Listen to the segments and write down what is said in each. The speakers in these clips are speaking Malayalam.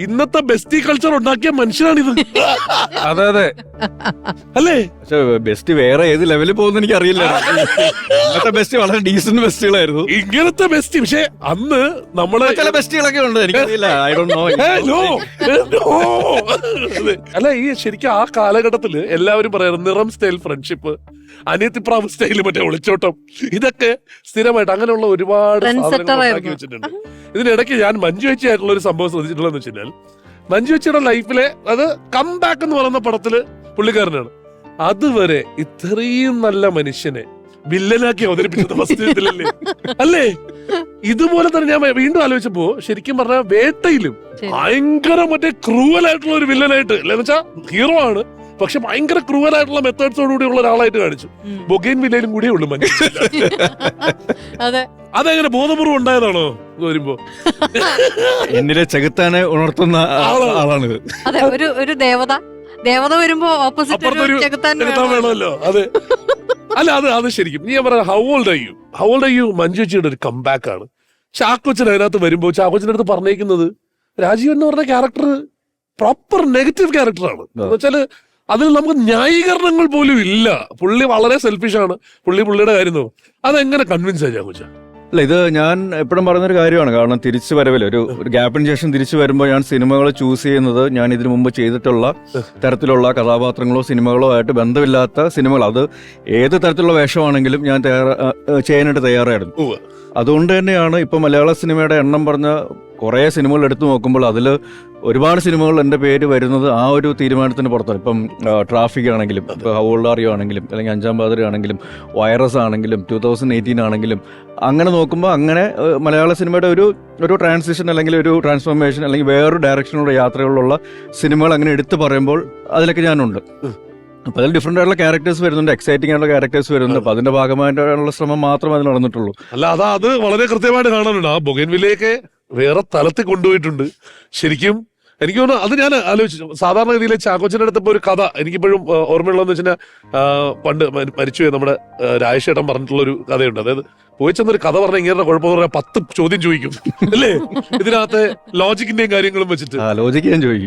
ഇന്നത്തെ ബെസ്റ്റി കൾച്ചർ ഉണ്ടാക്കിയ മനുഷ്യനാണിത്. അതെ അതെ. അല്ലേ? പക്ഷെ ബെസ്റ്റ് വേറെ ഏത് ലെവലിൽ പോകുന്ന എനിക്ക് അറിയില്ല ഇന്നത്തെ ബെസ്റ്റ് വളരെ ഡീസന്റ് ബെസ്റ്റുകളായിരുന്നു ഇങ്ങനത്തെ ബെസ്റ്റ് പക്ഷെ അന്ന് നമ്മൾ ചില ബെസ്റ്റുകളൊക്കെ ഉണ്ട് എനിക്കറിയില്ല. ഐ ഡോ നോ. അല്ല ഈ ശരിക്കും ആ കാലഘട്ടത്തിൽ എല്ലാവരും പറയാറ് നിറം സ്റ്റൈൽ ഫ്രണ്ട്ഷിപ്പ് അനിയത്തിപ്രാവ് സ്റ്റൈൽ മറ്റേ ഒളിച്ചോട്ടം. ഇതൊക്കെ സ്ഥിരമായിട്ട് അങ്ങനെയുള്ള ഒരുപാട് ഉണ്ടാക്കി വെച്ചിട്ടുണ്ട്. ഇതിനിടയ്ക്ക് ഞാൻ മഞ്ജു ചേച്ചിയായിട്ടുള്ള ഒരു സംഭവം ശ്രദ്ധിച്ചിട്ടുള്ളതെന്ന് വെച്ച് കഴിഞ്ഞാൽ മഞ്ജു വെച്ചിയുടെ ലൈഫിലെ അത് കം ബാക്ക് എന്ന് പറയുന്ന പടത്തിൽ പുള്ളിക്കാരനാണ്. അതുവരെ ഇത്രയും നല്ല മനുഷ്യനെ വില്ലനാക്കി അവതരിപ്പിച്ചത് ഫസ്റ്റ് ഇതിലല്ലേ അല്ലേ? ഇതുപോലെ തന്നെ ഞാൻ വീണ്ടും ആലോചിച്ചപ്പോ ശരിക്കും പറഞ്ഞ വേട്ടയിലും. ഭയങ്കര മറ്റേ ക്രൂവൽ ആയിട്ടുള്ള ഒരു വില്ലനായിട്ട് അല്ലെന്ന് വെച്ചാൽ ഹീറോ ആണ്. പക്ഷെ ഭയങ്കര ക്രൂവൽ ആയിട്ടുള്ള മെത്തേഡ്സോട് കൂടി ഉള്ള ഒരാളായിട്ട് കാണിച്ചു. ബൊഗൈൻ വില്ലയിലും കൂടിയേ ഉള്ളൂ മനുഷ്യൻ. അതെ. അതെങ്ങനെ ബോധപൂർവം ഉണ്ടായതാണോ? വരുമ്പോ. എന്നിലെ ചെകുത്താനെ ഉണർത്തുന്ന ആ- ആളാണ്. ആളാണിത് അതെ ഒരു ഒരു ദേവത. ദേവത വരുമ്പോ ഓപ്പോസിറ്റ് അപ്പുറത്തൊരു ഒരു ചെകുത്താൻ ചെകുത്താൻ വേണം. വേണമല്ലോ അതെ. അല്ല അത് അത് ശരിക്കും. നീ പറ how old are you how old are you you ചേച്ചിയുടെ ഒരു കംബാക്ക് ആണ്. ചാക്കോച്ചൻ അതിനകത്ത് വരുമ്പോ ചാക്കോച്ചന്റെ അടുത്ത് പറഞ്ഞേക്കുന്നത് രാജീവ് എന്ന് പറഞ്ഞ ക്യാരക്ടർ പ്രോപ്പർ നെഗറ്റീവ് ക്യാരക്ടറാണ് എന്ന് വെച്ചാൽ അതിൽ നമുക്ക് ന്യായീകരണങ്ങൾ പോലും ഇല്ല. പുള്ളി വളരെ സെൽഫിഷാണ് പുള്ളി പുള്ളിയുടെ കാര്യം നോക്കും. അതെങ്ങനെ കൺവിൻസ് ആയി ചാക്കോച്ച അല്ല ഇത് ഞാൻ എപ്പോഴും പറയുന്നൊരു കാര്യമാണ്. കാരണം തിരിച്ചു വരവിൽ ഒരു ഒരു ഗ്യാപ്പിന് ശേഷം തിരിച്ചു വരുമ്പോൾ ഞാൻ സിനിമകൾ ചൂസ് ചെയ്യുന്നത് ഞാൻ ഇതിനു മുമ്പ് ചെയ്തിട്ടുള്ള തരത്തിലുള്ള കഥാപാത്രങ്ങളോ സിനിമകളോ ആയിട്ട് ബന്ധമില്ലാത്ത സിനിമകൾ. അത് ഏത് തരത്തിലുള്ള വേഷമാണെങ്കിലും ഞാൻ തയ്യാറ ചെയ്യാനായിട്ട് തയ്യാറായിരുന്നു. അതുകൊണ്ട് തന്നെയാണ് ഇപ്പൊ മലയാള സിനിമയുടെ എണ്ണം പറഞ്ഞ കുറേ സിനിമകൾ എടുത്തു നോക്കുമ്പോൾ അതിൽ ഒരുപാട് സിനിമകൾ എന്റെ പേര് വരുന്നത് ആ ഒരു തീരുമാനത്തിന് പുറത്താണ്. ഇപ്പം ട്രാഫിക് ആണെങ്കിലും ഇപ്പോൾ ഹൗൾഡാറിയോ ആണെങ്കിലും അല്ലെങ്കിൽ അഞ്ചാം പാതിരി ആണെങ്കിലും വൈറസ് ആണെങ്കിലും ടു തൗസൻഡ് എയ്റ്റീൻ ആണെങ്കിലും അങ്ങനെ നോക്കുമ്പോൾ അങ്ങനെ മലയാള സിനിമയുടെ ഒരു ഒരു ട്രാൻസിഷൻ അല്ലെങ്കിൽ ഒരു ട്രാൻസ്ഫോർമേഷൻ അല്ലെങ്കിൽ വേറൊരു ഡയറക്ഷനിലുള്ള യാത്രകളുള്ള സിനിമകൾ അങ്ങനെ എടുത്തു പറയുമ്പോൾ അതിലൊക്കെ ഞാനുണ്ട്. അപ്പോൾ അതിൽ ഡിഫറെന്റ് ആയിട്ടുള്ള ക്യാരക്ടേഴ്സ് വരുന്നുണ്ട് എക്സൈറ്റിംഗ് ആയിട്ടുള്ള ക്യാരക്ടേഴ്സ് വരുന്നുണ്ട്. അപ്പോൾ അതിന്റെ ഭാഗമായിട്ടുള്ള ശ്രമം മാത്രമേ അതിൽ നടന്നിട്ടുള്ളൂ. അല്ല അതാ അത് വളരെ കൃത്യമായിട്ട് കാണാനുണ്ട്. ആ ബൊഗൈൻ വില്ലയൊക്കെ വേറെ തലത്തിൽ കൊണ്ടുപോയിട്ടുണ്ട്. ശരിക്കും എനിക്ക് തോന്നുന്നു അത് ഞാൻ ആലോചിച്ചു. സാധാരണ സാധാരണഗതിയിലെ അടുത്ത് ഇപ്പോൾ ഒരു കഥ എനിക്കിപ്പോഴും ഓർമ്മയുള്ളതെന്ന് വെച്ചാൽ പണ്ട് മരിച്ചു നമ്മുടെ രാജശേട്ടൻ പറഞ്ഞിട്ടുള്ള ഒരു കഥയുണ്ട്. അതായത് പോയി ചെന്നൊരു കഥ പറഞ്ഞാൽ ഇങ്ങനെ കുഴപ്പമെന്ന് പറഞ്ഞാൽ പത്ത് ചോദ്യം ചോദിക്കും. അല്ലേ? ഇതിനകത്തെ ലോജിക്കിന്റെയും കാര്യങ്ങളും വെച്ചിട്ട്.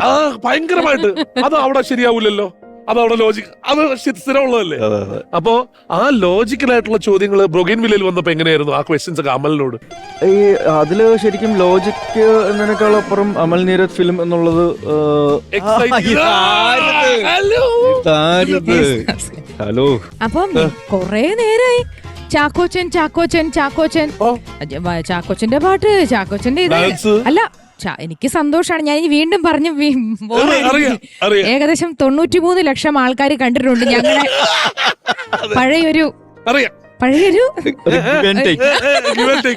ആ ഭയങ്കരമായിട്ട്. അത് അവിടെ ശരിയാവൂലല്ലോ. അത് അവിടെ ലോജിക് അത് സ്ഥിരമുള്ളതല്ലേ അപ്പോ ആ ലോജിക്കലായിട്ടുള്ള ചോദ്യങ്ങൾ ബ്രൊഗൈൻ വില്ലയിൽ വന്നപ്പോ എങ്ങനെയായിരുന്നു ആ ക്വസ്റ്റ്യൻസ് ഒക്കെ അമലിനോട്? ഈ അതിൽ ശരിക്കും ലോജിക്ക് എന്നതിനേക്കാളപ്പുറം അമൽ നീരത് ഫിലിം എന്നുള്ളത്? ഹലോ. അപ്പം കൊറേ നേരായി. ചാക്കോച്ചൻ ചാക്കോച്ചൻ ചാക്കോച്ചൻ. ചാക്കോച്ചന്റെ പാട്ട് ചാക്കോച്ചന്റെ ഇത്. അല്ല എനിക്ക് സന്തോഷാണ് ഞാൻ ഇനി വീണ്ടും പറഞ്ഞു വീ- അറിയാം അറിയാം ഏകദേശം തൊണ്ണൂറ്റിമൂന്ന് ലക്ഷം ആൾക്കാർ കണ്ടിട്ടുണ്ട് ഞങ്ങളെ പഴയൊരു അറിയാം പഴയൊരു ഒരു give and take. give and take.